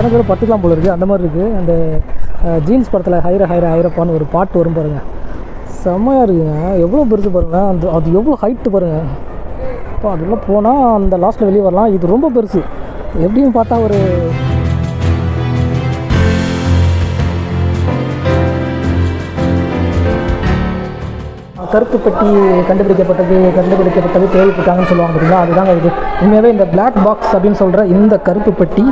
எத்தனை பேர் பத்துக்கலாம் போல இருக்குது அந்த மாதிரி இருக்குது அந்த ஜீன்ஸ் படத்தில் ஹைர ஹைர ஹைரப்பான்னு ஒரு பாட்டு வரும் பாருங்கள் செம்மையாக இருக்குங்க. எவ்வளோ பெருசு பாருங்கள் அந்த அது எவ்வளோ ஹைட்டு பாருங்கள் இப்போ அதெல்லாம் போனால் அந்த லாஸ்ட்டில் வெளியே வரலாம். இது ரொம்ப பெருசு. எப்படியும் பார்த்தா ஒரு கருப்பு பெட்டி கண்டுபிடிக்கப்பட்டது கண்டுபிடிக்கப்பட்டது கேள்விப்பட்டாங்கன்னு சொல்லுவாங்க பார்த்தீங்களா அதுதாங்க இது. உண்மையாகவே இந்த பிளாக் பாக்ஸ் அப்படின்னு சொல்கிற இந்த கருப்பு பெட்டி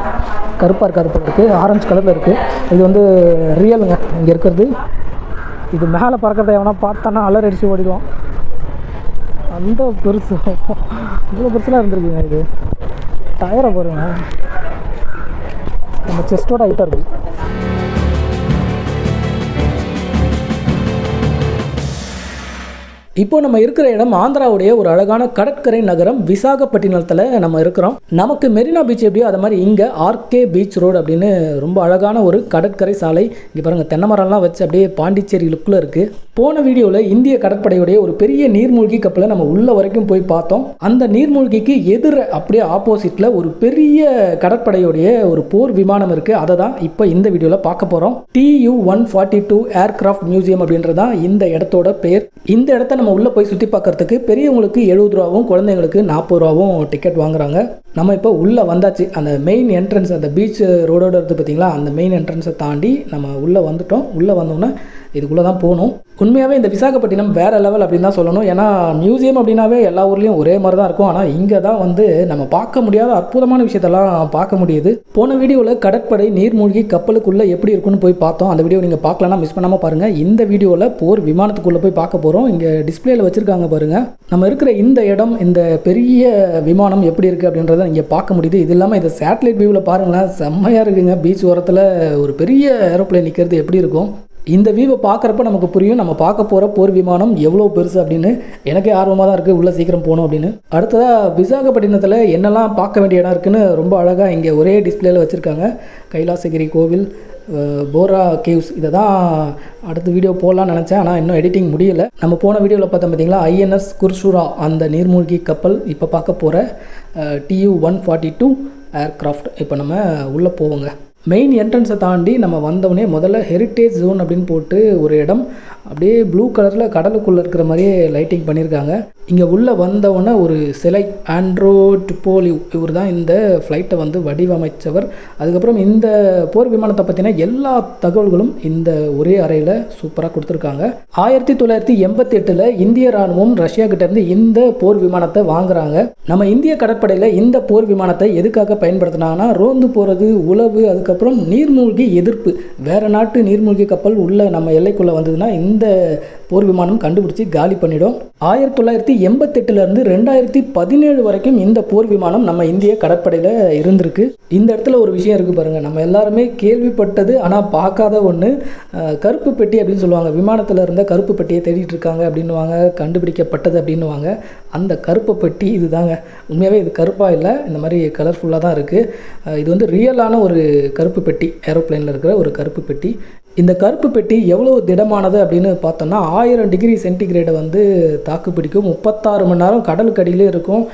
கருப்பாக கருப்பு இருக்குது ஆரஞ்சு கலரில் இருக்குது இது வந்து ரியலுங்க இங்கே இருக்கிறது. இது மேலே பறக்கிறத எவனா பார்த்தானா அலர் அடித்து ஓடிடுவோம் அந்த பெருசு. இவ்வளோ பெருசுலாம் இருந்திருக்குங்க இது. டயரை பாருங்க. நம்ம செஸ்டோட ஹைட்டாக இருக்குது இப்போ நம்ம இருக்கிற இடம் ஆந்திராவுடைய ஒரு அழகான கடற்கரை நகரம் விசாகப்பட்டினத்தில் நம்ம இருக்கிறோம். நமக்கு மெரினா பீச் எப்படியோ அது மாதிரி இங்கே ஆர்கே பீச் ரோடு அப்படின்னு ரொம்ப அழகான ஒரு கடற்கரை சாலை. இங்கே பாருங்கள் தென்னை மரம்லாம் வச்சு அப்படியே பாண்டிச்சேரி லுக்கில் இருக்குது போன வீடியோவில் இந்திய கடற்படையுடைய ஒரு பெரிய நீர்மூழ்கி கப்பலை நம்ம உள்ள வரைக்கும் போய் பார்த்தோம். அந்த நீர்மூழ்கிக்கு எதிர அப்படியே ஆப்போசிட்டில் ஒரு பெரிய கடற்படையுடைய ஒரு போர் விமானம் இருக்குது அதை தான் இப்போ இந்த வீடியோவில் பார்க்க போகிறோம் TU one forty two aircraft museum அப்படின்றது தான் இந்த இடத்தோட பேர். இந்த இடத்த நம்ம உள்ளே போய் சுற்றி பார்க்கறதுக்கு பெரியவங்களுக்கு எழுபது ரூபாவும் குழந்தைங்களுக்கு நாற்பது ரூபாவும் டிக்கெட் வாங்குறாங்க. நம்ம இப்போ உள்ளே வந்தாச்சு. அந்த மெயின் என்ட்ரன்ஸ் அந்த பீச் ரோடோட இருக்குது பார்த்தீங்களா அந்த மெயின் என்ட்ரன்ஸை தாண்டி நம்ம உள்ளே வந்துட்டோம். உள்ளே வந்தோன்னே இதுக்குள்ளே தான் போகணும். உண்மையாகவே இந்த விசாகப்பட்டினம் வேறு லெவல் அப்படின்னு தான் சொல்லணும். ஏன்னா மியூசியம் அப்படின்னாவே எல்லா ஊர்லேயும் ஒரே மாதிரி தான் இருக்கும். ஆனால் இங்கே தான் வந்து நம்ம பார்க்க முடியாத அற்புதமான விஷயத்தெல்லாம் பார்க்க முடியுது. போன வீடியோவில் கடற்படை நீர்மூழ்கி கப்பலுக்குள்ளே எப்படி இருக்குன்னு போய் பார்த்தோம். அந்த வீடியோ நீங்கள் பார்க்கலன்னா மிஸ் பண்ணாமல் பாருங்கள் இந்த வீடியோவில் போர் விமானத்துக்குள்ளே போய் பார்க்க போகிறோம் இங்கே டிஸ்பிளேயில் வச்சுருக்காங்க பாருங்கள் நம்ம இருக்கிற இந்த இடம் இந்த பெரிய விமானம் எப்படி இருக்குது அப்படின்றது இங்கே பார்க்க முடியுது. இது இல்லாமல் இதை சேட்டலைட் வியூவில் பாருங்களேன். செம்மையாக இருக்குங்க. பீச் ஓரத்தில் ஒரு பெரிய ஏரோப்ளேன் நிற்கிறது எப்படி இருக்கும்? இந்த வியூவை பார்க்குறப்ப நமக்கு புரியும். நம்ம பார்க்க போகிற போர் விமானம் எவ்வளோ பெருசு அப்படின்னு. எனக்கே ஆர்வமாக தான் இருக்குது உள்ளே சீக்கிரம் போகணும் அப்படின்னு. அடுத்ததாக விசாகப்பட்டினத்தில் என்னெல்லாம் பார்க்க வேண்டிய இடம் இருக்குதுன்னு ரொம்ப அழகாக இங்கே ஒரே டிஸ்பிளேயில் வச்சுருக்காங்க. கைலாசகிரி கோவில் போரா கேவ்ஸ் இதை தான் அடுத்த வீடியோ போடலாம்னு நினச்சேன் ஆனால் இன்னும் எடிட்டிங் முடியலை. நம்ம போன வீடியோவில் பார்த்தோம் பார்த்தீங்களா ஐஎன்எஸ் குர்சுரா அந்த நீர்மூழ்கி கப்பல் இப்போ பார்க்க போகிற TU one forty two aircraft இப்போ நம்ம உள்ளே போவோங்க. மெயின் என்ட்ரன்ஸை தாண்டி நம்ம வந்தவொடனே முதல்ல ஹெரிட்டேஜ் ஜோன் அப்படின்னு போட்டு ஒரு இடம் அப்படியே ப்ளூ கலரில் கடலுக்குள்ளே இருக்கிற மாதிரியே லைட்டிங் பண்ணியிருக்காங்க. இங்கே உள்ளே வந்தவொடனே ஒரு சிலை ஆண்ட்ரோ டிப்போலி இவர் தான் இந்த ஃப்ளைட்டை வந்து வடிவமைச்சவர். அதுக்கப்புறம் இந்த போர் விமானத்தை பற்றின எல்லா தகவல்களும் இந்த ஒரே அறையில் சூப்பராக கொடுத்துருக்காங்க. ஆயிரத்தி தொள்ளாயிரத்தி எண்பத்தி எட்டில் இந்திய ராணுவம் ரஷ்யா கிட்டேருந்து இந்த போர் விமானத்தை வாங்குறாங்க. நம்ம இந்திய கடற்படையில் இந்த போர் விமானத்தை எதுக்காக பயன்படுத்தினாங்கன்னா ரோந்து போகிறது உளவு அதுக்கப்புறம் நீர்மூழ்கி எதிர்ப்பு. வேறு நாட்டு நீர்மூழ்கி கப்பல் உள்ள நம்ம எல்லைக்குள்ளே வந்ததுன்னா இந்த போர் விமானம் கண்டுபிடிச்சி காலி பண்ணிடும்? ஆயிரத்தி தொள்ளாயிரத்தி எண்பத்தெட்டுலேருந்து ரெண்டாயிரத்தி பதினேழு வரைக்கும் இந்த போர் விமானம் நம்ம இந்திய கடற்படையில் இருந்திருக்கு. இந்த இடத்துல ஒரு விஷயம் இருக்குது பாருங்கள் நம்ம எல்லாருமே கேள்விப்பட்டது ஆனால் பார்க்காத ஒன்று கருப்பு பெட்டி அப்படின்னு சொல்லுவாங்க. விமானத்தில் இருந்த கருப்பு பெட்டியை தேடிட்டு இருக்காங்க அப்படின்னுவாங்க கண்டுபிடிக்கப்பட்டது அப்படின்னுவாங்க. அந்த கருப்பு பெட்டி இதுதாங்க. உண்மையாகவே இது கருப்பாக இல்லை இந்த மாதிரி கலர்ஃபுல்லாக தான் இருக்குது இது வந்து ரியலான ஒரு கருப்பு பெட்டி. ஏரோப்ளேனில் இருக்கிற ஒரு கருப்பு பெட்டி. இந்த கருப்பு பெட்டி எவ்வளோ திடமானது அப்படின்னு பார்த்தோம்னா ஆயிரம் டிகிரி சென்டிகிரேடை வந்து தாக்கு பிடிக்கும். முப்பத்தாறு மணி நேரம் கடலுக்கடியிலே இருக்கும்.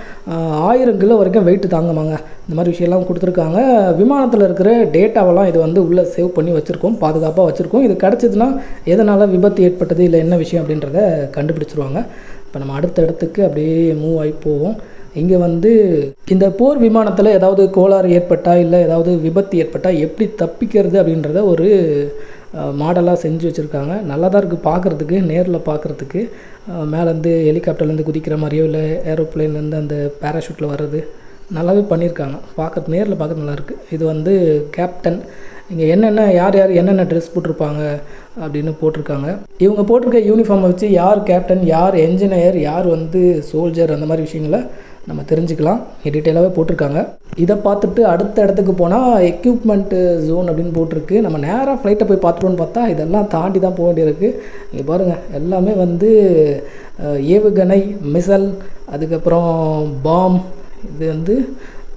ஆயிரம் கிலோ வரைக்கும் வெயிட் தாங்குமாங்க. இந்த மாதிரி விஷயம்லாம் கொடுத்துருக்காங்க. விமானத்தில் இருக்கிற டேட்டாவெல்லாம் இது வந்து உள்ளே சேவ் பண்ணி வச்சுருக்கோம். பாதுகாப்பாக வச்சுருக்கோம். இது கிடச்சிதுன்னா எதனால் விபத்து ஏற்பட்டது இல்லை என்ன விஷயம் அப்படின்றத கண்டுபிடிச்சிருவாங்க. இப்போ நம்ம அடுத்த இடத்துக்கு அப்படியே மூவ் ஆகி போவோம். இங்கே வந்து இந்த போர் விமானத்தில் ஏதாவது கோளாறு ஏற்பட்டால் இல்லை ஏதாவது விபத்து ஏற்பட்டால் எப்படி தப்பிக்கிறது அப்படின்றத ஒரு மாடலாக செஞ்சு வச்சுருக்காங்க. நல்லா தான் இருக்குது பார்க்குறதுக்கு நேரில் பார்க்குறதுக்கு மேலேருந்து ஹெலிகாப்டர்லேருந்து குதிக்கிற மாதிரியோ இல்லை ஏரோப்ளேன்லேருந்து அந்த பேராஷூட்டில் வர்றது நல்லாவே பண்ணியிருக்காங்க பார்க்குறது நேரில் பார்க்குறது நல்லாயிருக்கு இது வந்து கேப்டன் இங்கே என்னென்ன யார் யார் என்னென்ன ட்ரெஸ் போட்டிருப்பாங்க அப்படின்னு போட்டிருக்காங்க. இவங்க போட்டிருக்க யூனிஃபார்மை வச்சு யார் கேப்டன் யார் என்ஜினியர் யார் வந்து சோல்ஜர் அந்த மாதிரி விஷயங்களை நம்ம தெரிஞ்சுக்கலாம். டீட்டெயிலாகவே போட்டிருக்காங்க. இதை பார்த்துட்டு அடுத்த இடத்துக்கு போனால் எக்யூப்மெண்ட்டு ஜோன் அப்படின்னு போட்டிருக்கு. நம்ம நேராக ஃப்ளைட்டை போய் பார்த்துட்டோன்னு பார்த்தா இதெல்லாம் தாண்டி தான் போக வேண்டியிருக்கு. நீங்கள் பாருங்கள் எல்லாமே வந்து ஏவுகணை மிசல் அதுக்கப்புறம் பாம் இது வந்து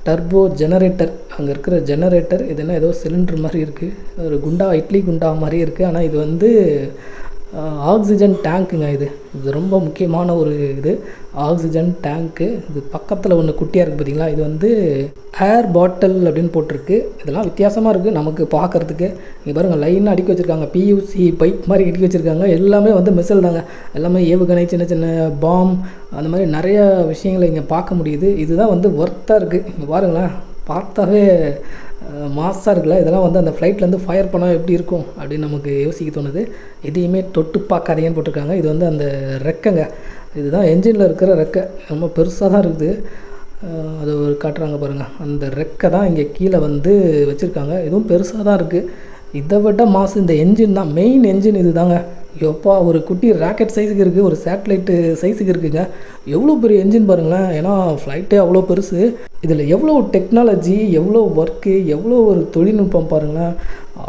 டர்போ ஜெனரேட்டர் அங்கே இருக்கிற ஜெனரேட்டர் இதெல்லாம் ஏதோ சிலிண்டர் மாதிரி இருக்குது ஒரு குண்டா இட்லி குண்டா மாதிரி இருக்குது ஆனால் இது வந்து ஆக்சிஜன் டேங்க்குங்க இது. இது ரொம்ப முக்கியமான ஒரு இது. ஆக்சிஜன் டேங்க்கு இது பக்கத்தில் ஒன்று குட்டியாக இருக்குது பார்த்தீங்களா இது வந்து ஏர் பாட்டில் அப்படின்னு போட்டிருக்கு. இதெல்லாம் வித்தியாசமாக இருக்குது நமக்கு பார்க்குறதுக்கு இங்கே பாருங்கள் லைனாக அடுக்கி வச்சுருக்காங்க. பியூசி பைப் மாதிரி அடுக்கி வச்சுருக்காங்க. எல்லாமே வந்து மிசல் தாங்க. எல்லாமே ஏவுகணை சின்ன சின்ன பாம் அந்த மாதிரி நிறைய விஷயங்களை இங்கே பார்க்க முடியுது. இதுதான் வந்து ஒர்த்தாக இருக்குது இங்கே பாருங்களேன் பார்த்தாவே மாஸாக இருக்குல்ல இதெல்லாம் வந்து அந்த ஃப்ளைட்லேருந்து ஃபயர் பண்ணால் எப்படி இருக்கும் அப்படின்னு நமக்கு யோசிக்க தோணுது. எதையுமே தொட்டு பார்க்காதீங்கன்னு போட்டிருக்காங்க. இது வந்து அந்த ரெக்கைங்க. இதுதான் என்ஜினில் இருக்கிற ரெக்கை. ரொம்ப பெருசாக தான் இருக்குது. அது ஒரு காட்டுறாங்க பாருங்கள் அந்த ரெக்கை தான் இங்கே கீழே வந்து வச்சுருக்காங்க. இதுவும் பெருசாக தான் இருக்குது. இதை விட மாசு இந்த என்ஜின் தான். மெயின் என்ஜின் இது தாங்க எப்பா ஒரு குட்டி ராக்கெட் சைஸுக்கு இருக்குது ஒரு சேட்டலைட்டு சைஸுக்கு இருக்குங்க. எவ்வளோ பெரிய என்ஜின் பாருங்களேன். ஏன்னா ஃப்ளைட்டே அவ்வளோ பெருசு. இதில் எவ்வளோ டெக்னாலஜி எவ்வளோ ஒர்க்கு எவ்வளோ ஒரு தொழில்நுட்பம் பாருங்களேன்.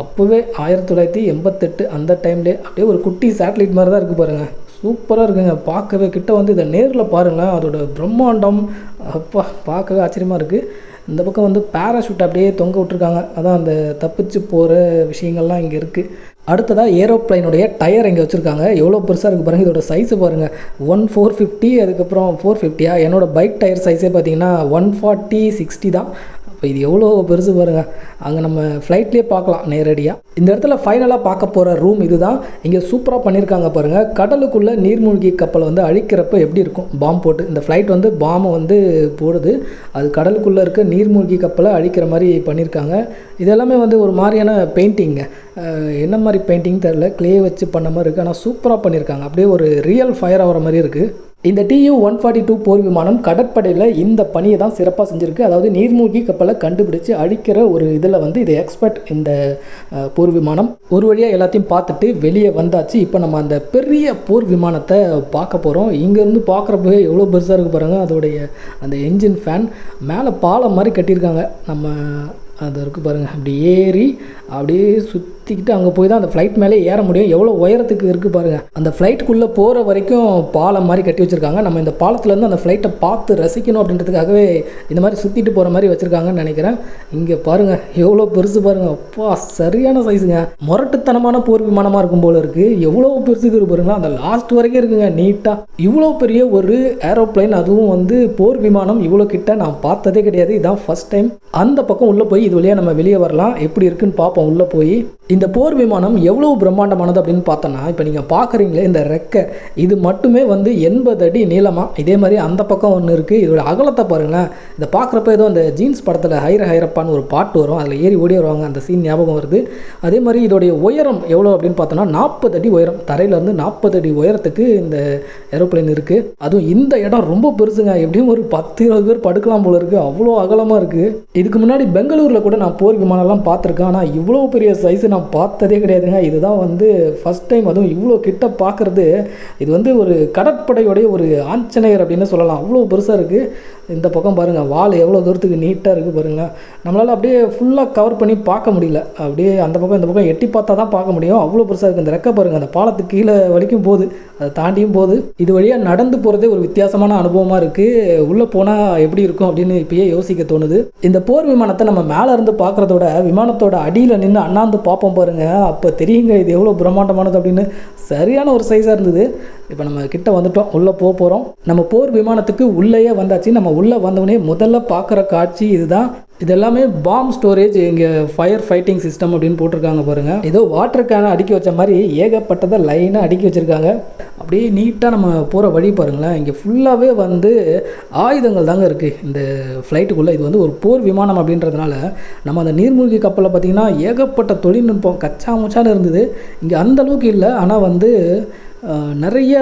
அப்போவே ஆயிரத்தி தொள்ளாயிரத்தி எண்பத்தெட்டு அந்த டைம்லே அப்படியே ஒரு குட்டி சேட்டலைட் மாதிரி தான் இருக்குது பாருங்கள் சூப்பராக இருக்குங்க. பார்க்கவே கிட்ட வந்து இதை நேரில் பாருங்களேன். அதோட பிரம்மாண்டம். அப்பா பார்க்கவே ஆச்சரியமாக இருக்குது இந்த பக்கம் வந்து பேராஷூட் அப்படியே தொங்க விட்ருக்காங்க அதான் அந்த தப்பிச்சு போகிற விஷயங்கள்லாம் இங்கே இருக்குது அடுத்ததாக ஏரோப்ளைனுடைய டயர் இங்கே வச்சுருக்காங்க. எவ்வளோ பெருசாக இருக்குது பாருங்கள் இதோட சைஸு பாருங்கள் ஒன் ஃபோர் ஃபிஃப்டி அதுக்கப்புறம் ஃபோர் ஃபிஃப்டியா என்னோடய பைக் டயர் சைஸே பார்த்தீங்கன்னா ஒன் ஃபார்ட்டி சிக்ஸ்டி தான். இப்போ இது எவ்வளோ பெருசு பாருங்க. அங்கே நம்ம ஃப்ளைட்லேயே பார்க்கலாம் நேரடியாக இந்த இடத்துல ஃபைனலாக பார்க்க போகிற ரூம் இதுதான். இங்கே சூப்பராக பண்ணியிருக்காங்க பாருங்கள் கடலுக்குள்ளே நீர்மூழ்கி கப்பலை வந்து அழிக்கிறப்ப எப்படி இருக்கும்? பாம் போட்டு. இந்த ஃப்ளைட் வந்து பாம்பை வந்து போடுது. அது கடலுக்குள்ளே இருக்க நீர்மூழ்கி கப்பலை அழிக்கிற மாதிரி பண்ணியிருக்காங்க இதெல்லாமே வந்து ஒரு மாதிரியான பெயிண்டிங்க என்ன மாதிரி பெயிண்டிங் தெரில க்ளே வச்சு பண்ண மாதிரி இருக்குது ஆனால் சூப்பராக பண்ணியிருக்காங்க அப்படியே ஒரு ரியல் ஃபயர் ஆகிற மாதிரி இருக்குது இந்த டியூ ஒன் ஃபார்ட்டி டூ போர் விமானம் கடற்படையில் இந்த பணியை தான் சிறப்பாக செஞ்சுருக்கு. அதாவது நீர்மூழ்கி கப்பலை கண்டுபிடிச்சு அழிக்கிற ஒரு இதில் வந்து இது எக்ஸ்பர்ட் இந்த போர் விமானம். ஒரு வழியாக எல்லாத்தையும் பார்த்துட்டு வெளியே வந்தாச்சு. இப்போ நம்ம அந்த பெரிய போர் விமானத்தை பார்க்க போகிறோம் இங்கேருந்து பார்க்குறப்பவே எவ்வளோ பெருசாக இருக்குது பாருங்கள் அதோடைய அந்த என்ஜின் ஃபேன் மேலே பாலம் மாதிரி கட்டியிருக்காங்க. நம்ம அது இருக்குது பாருங்கள் அப்படி ஏறி அப்படியே சுற்றிக்கிட்டு அங்கே போய் தான் அந்த ஃப்ளைட் மேலே ஏற முடியும். எவ்வளோ உயரத்துக்கு இருக்குது பாருங்கள் அந்த ஃப்ளைட்டுக்குள்ளே போகிற வரைக்கும் பாலம் மாதிரி கட்டி வச்சுருக்காங்க. நம்ம இந்த பாலத்துலேருந்து அந்த ஃப்ளைட்டை பார்த்து ரசிக்கணும் அப்படின்றதுக்காகவே இந்த மாதிரி சுற்றிட்டு போகிற மாதிரி வச்சுருக்காங்கன்னு நினைக்கிறேன். இங்கே பாருங்கள் எவ்வளோ பெருசு பாருங்கள் அப்பா சரியான சைஸுங்க முரட்டுத்தனமான போர் விமானமாக இருக்கும் போல இருக்குது எவ்வளோ பெருசுக்கு இருக்கு பாருங்களா அந்த லாஸ்ட் வரைக்கும் இருக்குங்க நீட்டாக இவ்வளோ பெரிய ஒரு ஏரோப்ளைன் அதுவும் வந்து போர் விமானம் இவ்வளோ கிட்ட நான் பார்த்ததே கிடையாது. இதான் ஃபர்ஸ்ட் டைம் அந்த பக்கம் உள்ளே போய் இது வழியாக நம்ம வெளியே வரலாம். எப்படி இருக்குன்னு பார்ப்போம். உள்ளே போய் இந்த போர் விமானம் எவ்வளோ பிரம்மாண்டமானது அப்படின்னு பார்த்தோன்னா இப்போ நீங்கள் பார்க்குறீங்களே இந்த ரெக்கை இது மட்டுமே வந்து எண்பது அடி நீளமாக இதே மாதிரி அந்த பக்கம் ஒன்று இருக்குது இதோட அகலத்தை பாருங்களேன். இதை பார்க்குறப்ப ஏதோ அந்த ஜீன்ஸ் படத்தில் ஹைர ஹைரப்பான்னு ஒரு பாட்டு வரும். அதில் ஏறி ஓடி வருவாங்க. அந்த சீன் ஞாபகம் வருது. அதே மாதிரி இதோடைய உயரம் எவ்வளோ அப்படின்னு பார்த்தோன்னா நாற்பது அடி உயரம். தரையிலேருந்து நாற்பது அடி உயரத்துக்கு இந்த ஏரோப்ளேன் இருக்குது அதுவும் இந்த இடம் ரொம்ப பெருசுங்க. எப்படியும் ஒரு பத்து இருபது பேர் படுக்கலாம் போல இருக்குது அவ்வளோ அகலமாக இருக்குது இதுக்கு முன்னாடி பெங்களூரில் கூட நான் போர் விமானம்லாம் பார்த்துருக்கேன். ஆனால் இவ்வளோ பெரிய சைஸ் நான் நான் பார்த்ததே கிடையாதுங்க. இதுதான் வந்து ஃபஸ்ட் டைம் அதுவும் இவ்வளோ கிட்ட பார்க்குறது. இது வந்து ஒரு கடற்படையோடைய ஒரு ஆஞ்சநேயர் அப்படின்னு சொல்லலாம். அவ்வளோ பெருசாக இருக்குது இந்த பக்கம் பாருங்கள் வால் எவ்வளோ தூரத்துக்கு நீட்டாக இருக்குது பாருங்கள் நம்மளால் அப்படியே ஃபுல்லாக கவர் பண்ணி பார்க்க முடியல. அப்படியே அந்த பக்கம் இந்த பக்கம் எட்டி பார்த்தா தான் பார்க்க முடியும். அவ்வளோ பெருசாக இருக்குது இந்த ரெக்கை பாருங்கள் அந்த பாலத்துக்கு கீழே வரைக்கும் போகுது அதை தாண்டியும் போகுது இது வழியாக நடந்து போகிறதே ஒரு வித்தியாசமான அனுபவமாக இருக்குது உள்ளே போனால் எப்படி இருக்கும் அப்படின்னு இப்பயே யோசிக்க தோணுது. இந்த போர் விமானத்தை நம்ம மேலே இருந்து பார்க்குறதோட விமானத்தோட அடியில் நின்று அண்ணாந்து பார்ப்போம் பாருங்க. அப்போ தெரியுங்க இது எவ்வளோ பிரம்மாண்டமானது அப்படின்னு. சரியான ஒரு சைஸாக இருந்தது. இப்போ நம்ம கிட்ட வந்துட்டோம். உள்ளே போக போகிறோம் நம்ம போர் விமானத்துக்கு உள்ளேயே வந்தாச்சு. நம்ம உள்ளே வந்தவொடனே முதல்ல பார்க்குற காட்சி இதுதான். இது எல்லாமே பாம் ஸ்டோரேஜ் இங்கே ஃபயர் ஃபைட்டிங் சிஸ்டம் அப்படின்னு போட்டிருக்காங்க பாருங்கள் ஏதோ வாட்டர் கேனை அடுக்கி வச்ச மாதிரி ஏகப்பட்டதை லைனாக அடுக்கி வச்சுருக்காங்க. அப்படியே நீட்டாக நம்ம போகிற வழி பாருங்களேன். இங்கே ஃபுல்லாகவே வந்து ஆயுதங்கள் தாங்க இருக்குது இந்த ஃப்ளைட்டுக்குள்ளே இது வந்து ஒரு போர் விமானம் அப்படின்றதுனால நம்ம அந்த நீர்மூழ்கி கப்பலில் பார்த்திங்கன்னா ஏகப்பட்ட தொழில்நுட்பம் கச்சா முச்சான்னு இருந்தது. இங்கே அந்த அளவுக்கு இல்லை. ஆனால் வந்து நிறைய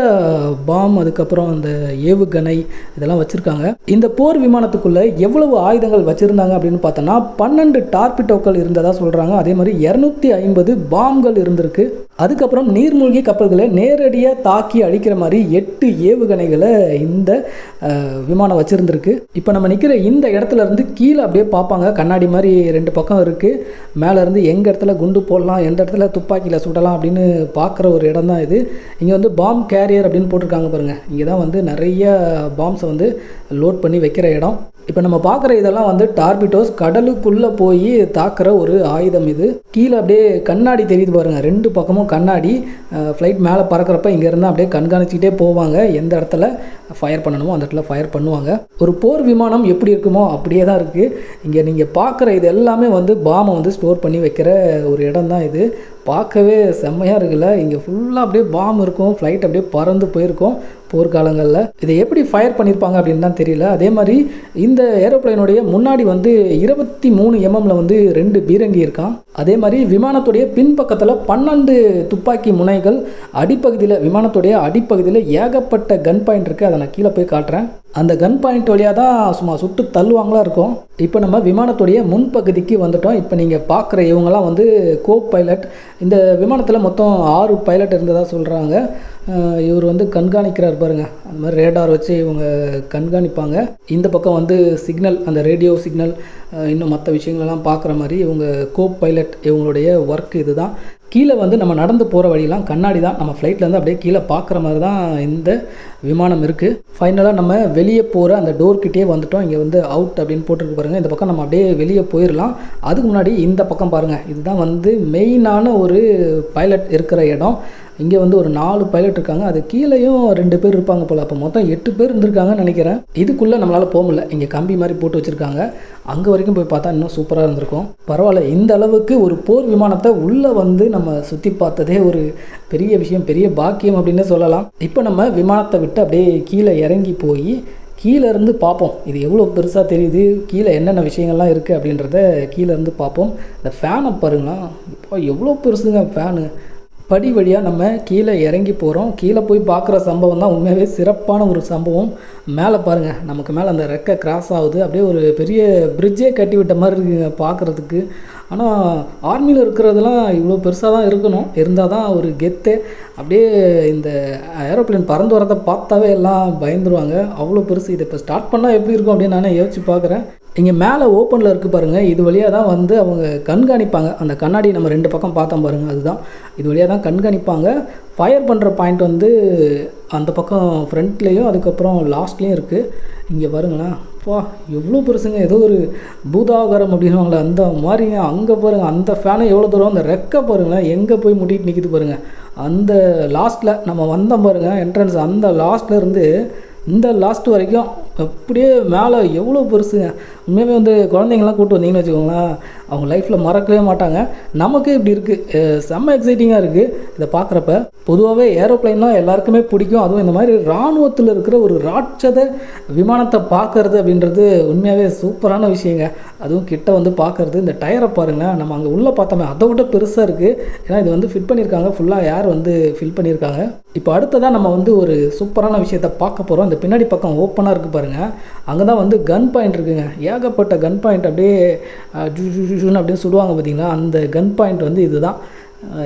பாம் அதுக்கப்புறம் அந்த ஏவுகணை இதெல்லாம் வச்சுருக்காங்க. இந்த போர் விமானத்துக்குள்ளே எவ்வளவு ஆயுதங்கள் வச்சுருந்தாங்க அப்படின்னு பார்த்தோன்னா பன்னெண்டு டார்பிட்டோக்கள் இருந்ததாக சொல்கிறாங்க அதே மாதிரி இரநூத்தி ஐம்பது பாம்கள் இருந்திருக்கு. அதுக்கப்புறம் நீர்மூழ்கி கப்பல்களை நேரடியாக தாக்கி அழிக்கிற மாதிரி எட்டு ஏவுகணைகளை இந்த விமானம் வச்சுருந்துருக்கு. இப்போ நம்ம நிற்கிற இந்த இடத்துல இருந்து கீழே அப்படியே பார்ப்பாங்க. கண்ணாடி மாதிரி ரெண்டு பக்கம் இருக்குது மேலேருந்து எங்கள் இடத்துல குண்டு போடலாம் எந்த இடத்துல துப்பாக்கியில் சுடலாம் அப்படின்னு பார்க்குற ஒரு இடம் தான் இது. இங்கே வந்து பாம் கேரியர் அப்படின்னு போட்டிருக்காங்க பாருங்கள் இங்கே தான் வந்து நிறைய பாம்ஸை வந்து லோட் பண்ணி வைக்கிற இடம். இப்போ நம்ம பார்க்குற இதெல்லாம் வந்து டார்பிட்டோஸ் கடலுக்குள்ளே போய் தாக்குற ஒரு ஆயுதம் இது. கீழே அப்படியே கண்ணாடி தெரியுது பாருங்கள் ரெண்டு பக்கமும் கண்ணாடி. ஃப்ளைட் மேலே பறக்கிறப்ப இங்கேருந்து அப்படியே கண்காணிச்சிக்கிட்டே போவாங்க. எந்த இடத்துல ஃபயர் பண்ணணுமோ அந்த இடத்துல ஃபயர் பண்ணுவாங்க. ஒரு போர் விமானம் எப்படி இருக்குமோ அப்படியே தான் இருக்குது இங்கே நீங்கள் பார்க்குற இது எல்லாமே வந்து பாமை வந்து ஸ்டோர் பண்ணி வைக்கிற ஒரு இடம் தான் இது. பார்க்கவே செம்மையாக இருக்குல்ல. இங்கே ஃபுல்லாக அப்படியே பாம் இருக்கும். ஃப்ளைட் அப்படியே பறந்து போயிருக்கும் போர்க்காலங்களில். இதை எப்படி ஃபயர் பண்ணியிருப்பாங்க அப்படின்னு தான் தெரியல. அதே மாதிரி இந்த ஏரோப்ளைனுடைய முன்னாடி வந்து இருபத்தி மூணு எம்எம்ல வந்து ரெண்டு பீரங்கி இருக்கான். அதே மாதிரி விமானத்துடைய பின்பக்கத்தில் பன்னெண்டு துப்பாக்கி முனைகள் அடிப்பகுதியில் விமானத்துடைய அடிப்பகுதியில் ஏகப்பட்ட கன் பாயிண்ட் இருக்குது அதை நான் கீழே போய் காட்டுறேன். அந்த கன் பாயிண்ட் வழியாக தான் சும்மா சுட்டு தள்ளுவாங்களா இருக்கும். இப்போ நம்ம விமானத்துடைய முன்பகுதிக்கு வந்துட்டோம். இப்போ நீங்கள் பார்க்குற இவங்கெல்லாம் வந்து கோ பைலட் இந்த விமானத்தில் மொத்தம் ஆறு பைலட் இருந்ததாக சொல்கிறாங்க இவர் வந்து கண்காணிக்கிறார் பாருங்க. அந்த மாதிரி ரேடார் வச்சு இவங்க கண்காணிப்பாங்க. இந்த பக்கம் வந்து சிக்னல் அந்த ரேடியோ சிக்னல் இன்னும் மற்ற விஷயங்களெல்லாம் பார்க்குற மாதிரி இவங்க கோ பைலட் இவங்களுடைய ஒர்க் இதுதான். கீழே வந்து நம்ம நடந்து போகிற வழியெல்லாம் கண்ணாடி தான். நம்ம ஃப்ளைட்லேருந்து அப்படியே கீழே பார்க்குற மாதிரி தான் இந்த விமானம் இருக்குது ஃபைனலாக நம்ம வெளியே போகிற அந்த டோர்கிட்டே வந்துட்டோம். இங்கே வந்து அவுட் அப்படின்னு போட்டிருக்கு பாருங்கள் இந்த பக்கம் நம்ம அப்படியே வெளியே போயிடலாம் அதுக்கு முன்னாடி இந்த பக்கம் பாருங்கள் இதுதான் வந்து மெயினான ஒரு பைலட் இருக்கிற இடம். இங்கே வந்து ஒரு நாலு பைலட் இருக்காங்க. அது கீழேயும் ரெண்டு பேர் இருப்பாங்க போல். அப்போ மொத்தம் எட்டு பேர் இருந்திருக்காங்கன்னு நினைக்கிறேன். இதுக்குள்ளே நம்மளால் போக முடியல. இங்கே கம்பி மாதிரி போட்டு வச்சுருக்காங்க. அங்கே வரைக்கும் போய் பார்த்தா இன்னும் சூப்பராக இருந்திருக்கும். பரவாயில்ல. இந்த அளவுக்கு ஒரு போர் விமானத்தை உள்ளே வந்து நம்ம நம்ம சுற்றி பார்த்ததே ஒரு பெரிய விஷயம் பெரிய பாக்கியம் அப்படின்னு சொல்லலாம். இப்போ நம்ம விமானத்தை விட்டு அப்படியே கீழே இறங்கி போய் கீழே இருந்து பார்ப்போம். இது எவ்வளோ பெருசாக தெரியுது கீழே என்னென்ன விஷயங்கள்லாம் இருக்குது அப்படின்றத கீழே இருந்து பார்ப்போம். இந்த ஃபேனை பாருங்களா இப்போ எவ்வளோ பெருசுங்க ஃபேனு படி வழியாக நம்ம கீழே இறங்கி போகிறோம் கீழே போய் பார்க்குற சம்பவம் தான் உண்மையாகவே சிறப்பான ஒரு சம்பவம். மேலே பாருங்கள் நமக்கு மேலே அந்த ரெக்கை கிராஸ் ஆகுது. அப்படியே ஒரு பெரிய பிரிட்ஜே கட்டி விட்ட மாதிரி இருக்குங்க பார்க்குறதுக்கு. ஆனால் ஆர்மியில் இருக்கிறதெல்லாம் இவ்வளோ பெருசாக தான் இருக்கணும். இருந்தால் தான் ஒரு கெத்து. அப்படியே இந்த ஏரோப்ளேன் பறந்து வரதை பார்த்தாவே எல்லாம் பயந்துருவாங்க. அவ்வளோ பெருசு. இதை இப்போ ஸ்டார்ட் பண்ணால் எப்படி இருக்கும் அப்படின்னு நானே யோசிச்சு பார்க்குறேன். இங்கே மேலே ஓப்பனில் இருக்குது பாருங்கள் இது வழியாக தான் வந்து அவங்க கண்காணிப்பாங்க. அந்த கண்ணாடி நம்ம ரெண்டு பக்கம் பார்த்தோம் பாருங்கள் அதுதான். இது வழியாக தான் கண்காணிப்பாங்க. ஃபயர் பண்ணுற பாயிண்ட் வந்து அந்த பக்கம் ஃப்ரண்ட்லேயும் அதுக்கப்புறம் லாஸ்ட்லேயும் இருக்குது இங்கே பாருங்களேன். வா எவ்வளோ பெருசுங்க. ஏதோ ஒரு பூதாகரம் அப்படின்னுவாங்களே அந்த மாதிரிங்க. அங்கே பாருங்கள் அந்த ஃபேனை எவ்வளோ தூரம்? அந்த ரெக்கை பாருங்களேன். எங்கே போய் முட்டிட்டு நிற்கிது பாருங்கள் அந்த லாஸ்ட்டில் நம்ம வந்தோம் பாருங்கள் என்ட்ரன்ஸ் அந்த லாஸ்ட்டில் இருந்து இந்த லாஸ்ட் வரைக்கும் அப்படியே மேலே எவ்வளோ பெருசுங்க. உண்மையாகவே வந்து குழந்தைங்களாம் கூப்பிட்டு வந்தீங்கன்னு வச்சுக்கோங்களேன் அவங்க லைஃப்பில் மறக்கவே மாட்டாங்க. நமக்கு இப்படி இருக்குது செம்ம எக்ஸைட்டிங்காக இருக்குது இதை பார்க்குறப்ப பொதுவாகவே ஏரோப்ளைன்லாம் எல்லாருக்குமே பிடிக்கும். அதுவும் இந்த மாதிரி இராணுவத்தில் இருக்கிற ஒரு ராட்சத விமானத்தை பார்க்கறது அப்படின்றது உண்மையாகவே சூப்பரான விஷயங்க. அதுவும் கிட்ட வந்து பார்க்கறது. இந்த டயரை பாருங்கள் நம்ம அங்கே உள்ளே பார்த்தோமே அதை விட பெருசாக இருக்குது ஏன்னா இது வந்து ஃபிட் பண்ணியிருக்காங்க. ஃபுல்லாக ஏர் வந்து ஃபில் பண்ணியிருக்காங்க? இப்போ அடுத்ததாக நம்ம வந்து ஒரு சூப்பரான விஷயத்தை பார்க்க போகிறோம் அந்த பின்னாடி பக்கம் ஓப்பனாக இருக்குது பாருங்கள் அங்கே தான் வந்து கன் பாயிண்ட் இருக்குங்க. ஏகப்பட்ட கன் பாயிண்ட் அப்படியே அஹ், ஜு அப்படியே சுடுவாங்க பார்த்தீங்களா அந்த கன் பாயிண்ட் வந்து இதுதான்.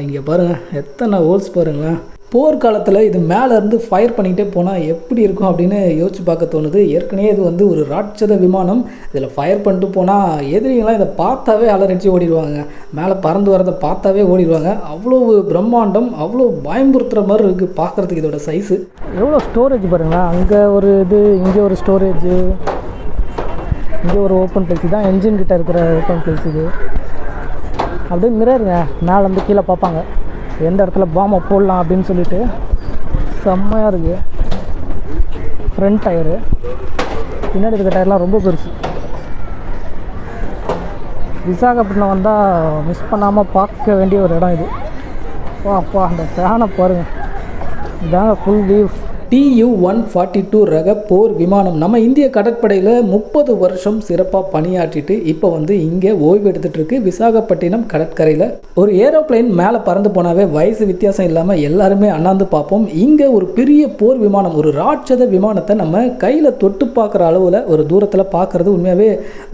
இங்கே பாருங்கள் எத்தனை ஹோல்ஸ் பாருங்களேன். போர்க்காலத்தில் இது மேலேருந்து ஃபயர் பண்ணிகிட்டே போனால் எப்படி இருக்கும் அப்படின்னு யோசிச்சு பார்க்க தோணுது. ஏற்கனவே இது வந்து ஒரு ராட்சத விமானம். இதில் ஃபயர் பண்ணிட்டு போனால் எதிரிங்களாம் இதை பார்த்தாவே அலரடிச்சு ஓடிடுவாங்க. மேலே பறந்து வரதை பார்த்தாவே ஓடிடுவாங்க. அவ்வளோ பிரம்மாண்டம் அவ்வளோ பயம்புறுத்துகிற மாதிரி இருக்குது பார்க்குறதுக்கு இதோட சைஸு எவ்வளோ ஸ்டோரேஜ் பாருங்களேன் அங்கே ஒரு இது இங்கே ஒரு ஸ்டோரேஜு இங்கே ஒரு ஓப்பன் பிளேஸ் தான் என்ஜின் கிட்டே இருக்கிற ஓப்பன் பிளேஸ் இது. அப்படியே மிரருங்க மேலேருந்து கீழே பார்ப்பாங்க. எந்த இடத்துல பாம்பை போடலாம் அப்படின்னு சொல்லிட்டு செம்மையாக இருக்குது ஃப்ரண்ட் டயரு பின்னாடி இருக்க டயர்லாம் ரொம்ப பெருசு. விசாகப்பட்டினம் வந்தால் மிஸ் பண்ணாமல் பார்க்க வேண்டிய ஒரு இடம் இது. அப்பா அப்பா அந்த ஃபேனை பாருங்கள் இதாங்க full view TU one forty two ரக போர் விமானம். நம்ம இந்திய கடற்படையில் முப்பது வருஷம் சிறப்பாக பணியாற்றிட்டு இப்போ வந்து இங்கே ஓய்வு எடுத்துகிட்ருக்கு விசாகப்பட்டினம் கடற்கரையில். ஒரு ஏரோப்ளேன் மேலே பறந்து போனாவே வயசு வித்தியாசம் இல்லாமல் எல்லாருமே அண்ணாந்து பார்ப்போம். இங்கே ஒரு பெரிய போர் விமானம் ஒரு ராட்சத விமானத்தை நம்ம கையில் தொட்டு பார்க்குற அளவில் ஒரு தூரத்தில் பார்க்குறது உண்மையாகவே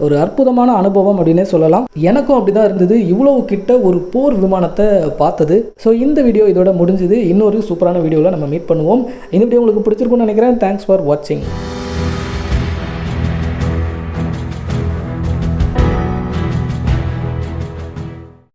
ஒரு அற்புதமான அனுபவம் அப்படின்னே சொல்லலாம். எனக்கும் அப்படி தான் இருந்தது. இவ்வளவு கிட்ட ஒரு போர் விமானத்தை பார்த்தது. ஸோ இந்த வீடியோ இதோட முடிஞ்சது. இன்னொரு சூப்பரான வீடியோவில் நம்ம மீட் பண்ணுவோம். இந்த வீடியோ உங்களுக்கு பிடிச்சிருக்குன்னு நினைக்கிறேன். தேங்க்ஸ் ஃபார் வாட்சிங்